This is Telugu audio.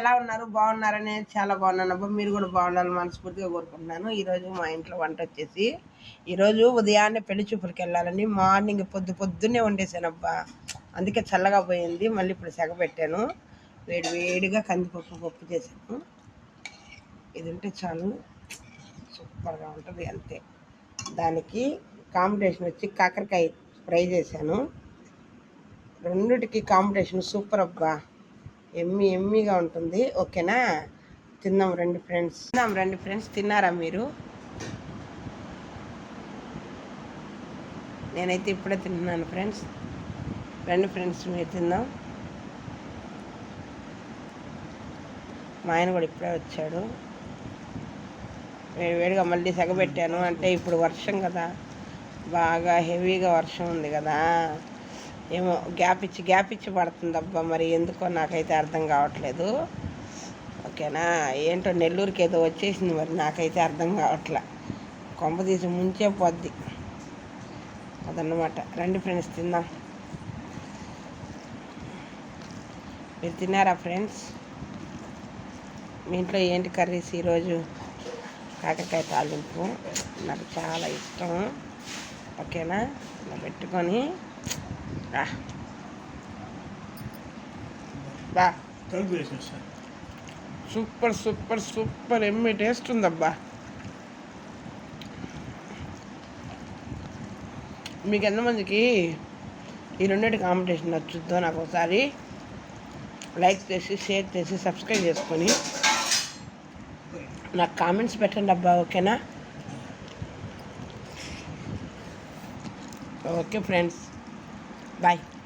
ఎలా ఉన్నారు? బాగున్నారని చాలా బాగున్నాను. అబ్బా మీరు కూడా బాగుండాలని మనస్ఫూర్తిగా కోరుకుంటున్నాను. ఈరోజు మా ఇంట్లో వంట వచ్చేసి ఈరోజు ఉదయాన్నే పెళ్ళి చూపులకి వెళ్ళాలని మార్నింగ్ పొద్దు పొద్దున్నే వండేసాను అబ్బా. అందుకే చల్లగా పోయింది. మళ్ళీ ఇప్పుడు సెగ పెట్టాను. వేడి వేడిగా కందిపప్పు పప్పు చేశాను. ఇది ఉంటే చాలు. సూపర్గా ఉంటుంది అంతే. దానికి కాంబినేషన్ వచ్చి కాకరకాయ ఫ్రై చేశాను. రెండిటికి కాంబినేషన్ సూపర్ అబ్బా. ఎమ్మి ఎమ్మిగా ఉంటుంది. ఓకేనా? తిందాం రండి ఫ్రెండ్స్. తిందాం రండి ఫ్రెండ్స్. తిన్నారా మీరు? నేనైతే ఇప్పుడే తిన్నాను ఫ్రెండ్స్. రండి ఫ్రెండ్స్ మీరు తిందాం. మా ఆయన కూడా ఇప్పుడే వచ్చాడు. వేడి వేడిగా మళ్ళీ సెగబెట్టాను. అంటే ఇప్పుడు వర్షం కదా. బాగా హెవీగా వర్షం ఉంది కదా. ఏమో గ్యాప్ ఇచ్చి గ్యాప్ ఇచ్చి పడుతుంది అబ్బా మరి. ఎందుకో నాకైతే అర్థం కావట్లేదు. ఓకేనా? ఏంటో నెల్లూరుకి ఏదో వచ్చేసింది మరి. నాకైతే అర్థం కావట్లే. కొంప తీసి ముంచే పోద్ది. అదన్నమాట. రండి ఫ్రెండ్స్ తిందాం. మీరు తిన్నారా ఫ్రెండ్స్? మీ ఇంట్లో ఏంటి కర్రీస్ ఈరోజు? కాకరకాయ తాలింపు. నాకు చాలా ఇష్టం. ఓకేనా? ఇలా పెట్టుకొని రా బా సూపర్ సూపర్ సూపర్ ఎమ్మి టేస్ట్ ఉందబ్బా. మీకు ఎంతమందికి ఈ రెండింటి కాంపిటీషన్ నచ్చుద్దో నాకు ఒకసారి లైక్ చేసి షేర్ చేసి సబ్స్క్రైబ్ చేసుకొని నాకు కామెంట్స్ పెట్టండి అబ్బా ఓకేనా ఓకే ఫ్రెండ్స్ Bye.